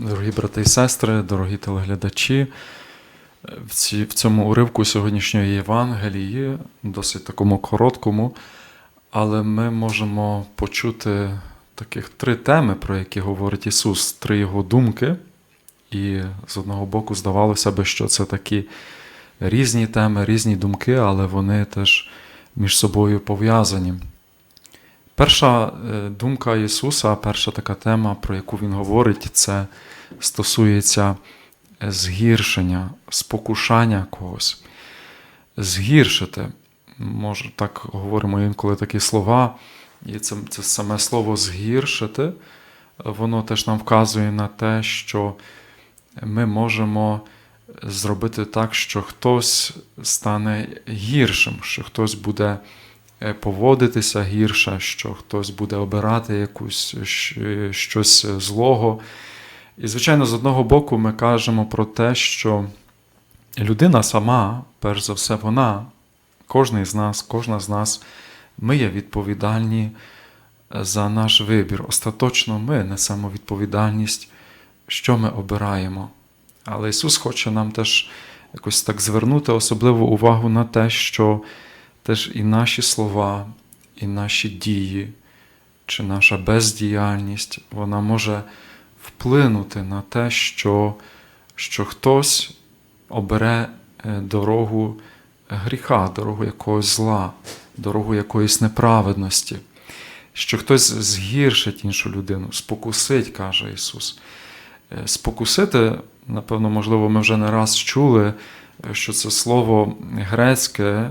Дорогі брати і сестри, дорогі телеглядачі, в, цьому уривку сьогоднішньої Євангелії, досить такому короткому, але ми можемо почути таких три теми, про які говорить Ісус, три Його думки. І з одного боку, здавалося би, що це такі різні теми, різні думки, але вони теж між собою пов'язані. Перша е, думка Ісуса, перша така тема, про яку Він говорить, це стосується е, згіршення, спокушання когось. Згіршити. Може, так говоримо інколи такі слова, і це, це саме слово згіршити, воно теж нам вказує на те, що ми можемо зробити так, що хтось стане гіршим, що хтось буде поводитися гірше, що хтось буде обирати якусь щось злого. І, звичайно, з одного боку, ми кажемо про те, що людина сама, перш за все, вона, кожен з нас, кожна з нас, ми є відповідальні за наш вибір. Остаточно ми несемо відповідальність, що ми обираємо. Але Ісус хоче нам теж якось так звернути особливу увагу на те, що теж і наші слова, і наші дії, чи наша бездіяльність, вона може вплинути на те, що, що хтось обере дорогу гріха, дорогу якогось зла, дорогу якоїсь неправедності, що хтось згіршить іншу людину, спокусить, каже Ісус. Спокусити, напевно, можливо, ми вже не раз чули, що це слово грецьке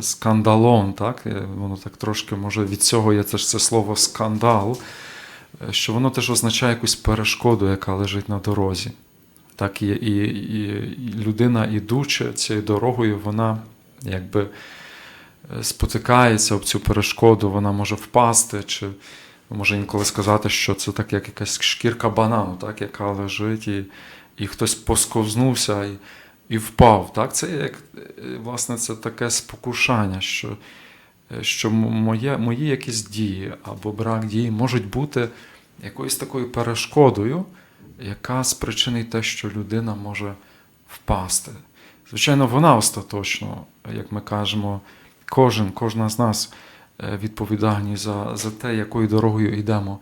скандалон, так? воно так трошки може від цього є це ж це слово скандал, що воно теж означає якусь перешкоду, яка лежить на дорозі. Так, І, і, і людина, ідучи цією дорогою, вона якби спотикається об цю перешкоду, вона може впасти, чи може інколи сказати, що це так, як якась шкірка банану, так, яка лежить, і і хтось посковзнувся і і впав. Так? Це як, власне, це таке спокушання, що що моє, мої якісь дії або брак дії можуть бути якоюсь такою перешкодою, яка спричинить те, що людина може впасти. Звичайно, вона остаточно, як ми кажемо, кожен, кожна з нас відповідальні за, за те, якою дорогою йдемо.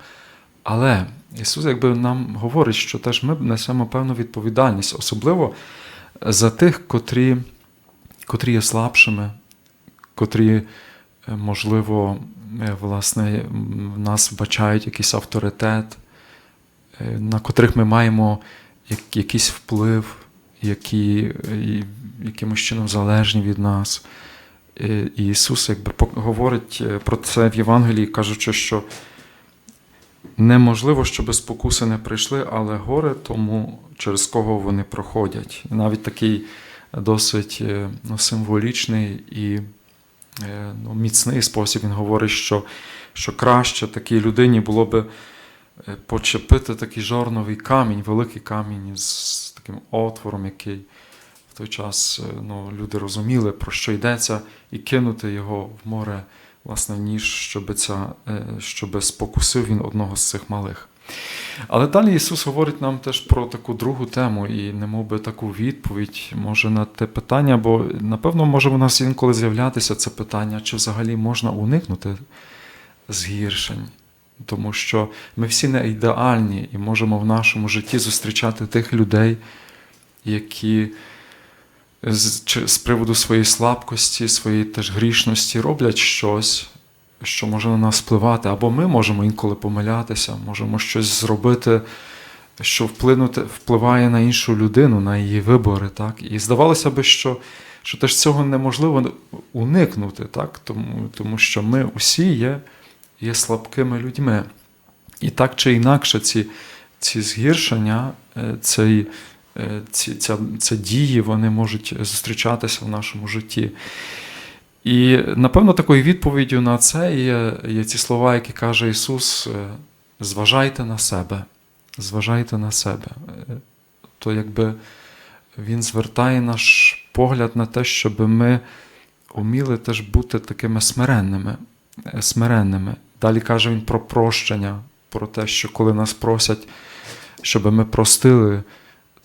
Але Ісус якби нам говорить, що теж ми несемо певну відповідальність, особливо за тих, котрі, котрі є слабшими, котрі, можливо, власне, в нас вбачають якийсь авторитет, на котрих ми маємо якийсь вплив, які якимось чином залежні від нас. І Ісус якби говорить про це в Євангелії, кажучи, що неможливо, щоб спокуси не прийшли, але горе тому, через кого вони проходять. Навіть такий досить ну, символічний і ну, міцний спосіб він говорить, що що краще такій людині було би почепити такий жорновий камінь, великий камінь з таким отвором, який в той час ну, люди розуміли, про що йдеться, і кинути його в море власне, ніж щоб, ця, щоб спокусив він одного з цих малих. Але далі Ісус говорить нам теж про таку другу тему і не мов би таку відповідь може на те питання, бо напевно може в нас інколи з'являтися це питання, чи взагалі можна уникнути згіршень. Тому що ми всі не ідеальні і можемо в нашому житті зустрічати тих людей, які з, з приводу своєї слабкості, своєї теж грішності роблять щось, що може на нас впливати, або ми можемо інколи помилятися, можемо щось зробити, що вплинути, впливає на іншу людину, на її вибори. Так? І здавалося би, що що теж цього неможливо уникнути, так? Тому, тому що ми усі є, є слабкими людьми. І так чи інакше, ці, ці згіршення, цей ці, ця, ці дії вони можуть зустрічатися в нашому житті. І, напевно, такою відповіддю на це є, є ці слова, які каже Ісус: зважайте на себе, зважайте на себе. То якби Він звертає наш погляд на те, щоб ми уміли теж бути такими смиренними. смиренними. Далі каже він про прощення, про те, що коли нас просять щоб ми простили,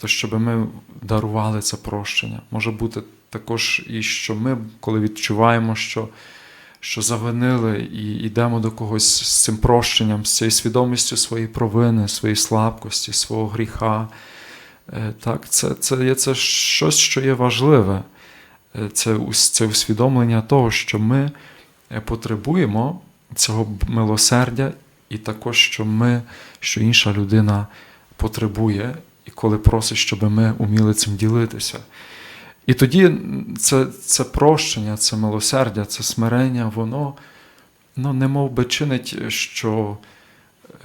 то щоб ми дарували це прощення. Може бути також і що ми, коли відчуваємо, що, що завинили, і йдемо до когось з цим прощенням, з цією свідомістю своєї провини, своєї слабкості, свого гріха. Е, Так, це, це є це щось, що є важливе. Е, Це, це усвідомлення того, що ми е, потребуємо цього милосердя, і також, що ми, що інша людина потребує, і коли просить, щоб ми уміли цим ділитися. І тоді це, це прощення, це милосердя, це смирення, воно ну, немов би чинить, що,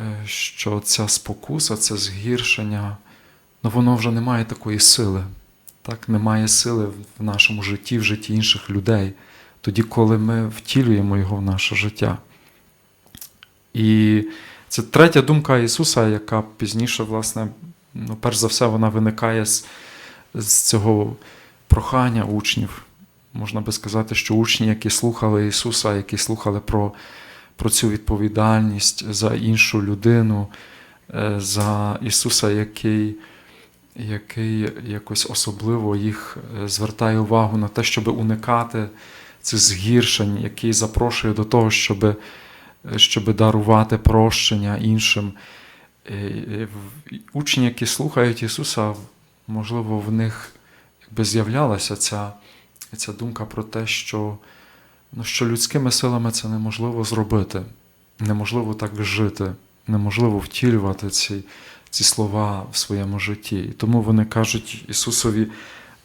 е, що ця спокуса, це згіршення, ну, воно вже не має такої сили. Так, немає сили в нашому житті, в житті інших людей, тоді, коли ми втілюємо його в наше життя. І це третя думка Ісуса, яка пізніше, власне, ну, перш за все, вона виникає з, з цього прохання учнів. Можна би сказати, що учні, які слухали Ісуса, які слухали про, про цю відповідальність за іншу людину, е, за Ісуса, який, який якось особливо їх е, звертає увагу на те, щоб уникати цих згіршень, який запрошує до того, щоб, щоб дарувати прощення іншим. Е, е, Учні, які слухають Ісуса, можливо, в них якби з'являлася ця, ця думка про те, що, ну, що людськими силами це неможливо зробити, неможливо так жити, неможливо втілювати ці, ці слова в своєму житті. І тому вони кажуть Ісусові,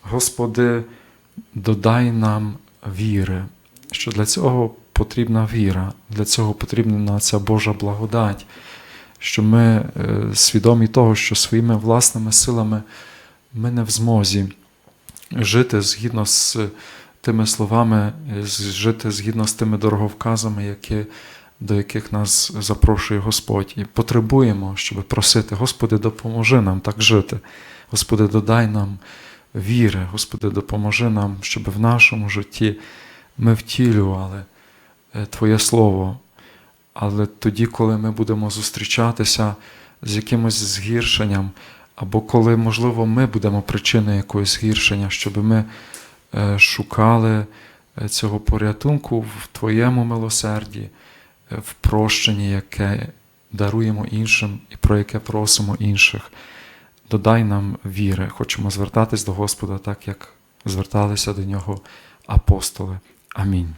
Господи, додай нам віри, що для цього потрібна віра, для цього потрібна ця Божа благодать, що ми е, свідомі того, що своїми власними силами ми не в змозі жити згідно з тими словами, е, жити згідно з тими дороговказами, які, до яких нас запрошує Господь. І потребуємо, щоб просити, Господи, допоможи нам так жити. Господи, додай нам віри, Господи, допоможи нам, щоб в нашому житті ми втілювали е, Твоє Слово. Але тоді, коли ми будемо зустрічатися з якимось згіршенням, або коли, можливо, ми будемо причиною якогось згіршення, щоб ми е, шукали е, цього порятунку в Твоєму милосерді, е, в прощенні, яке даруємо іншим і про яке просимо інших. Додай нам віри. Хочемо звертатись до Господа так, як зверталися до нього апостоли. Амінь.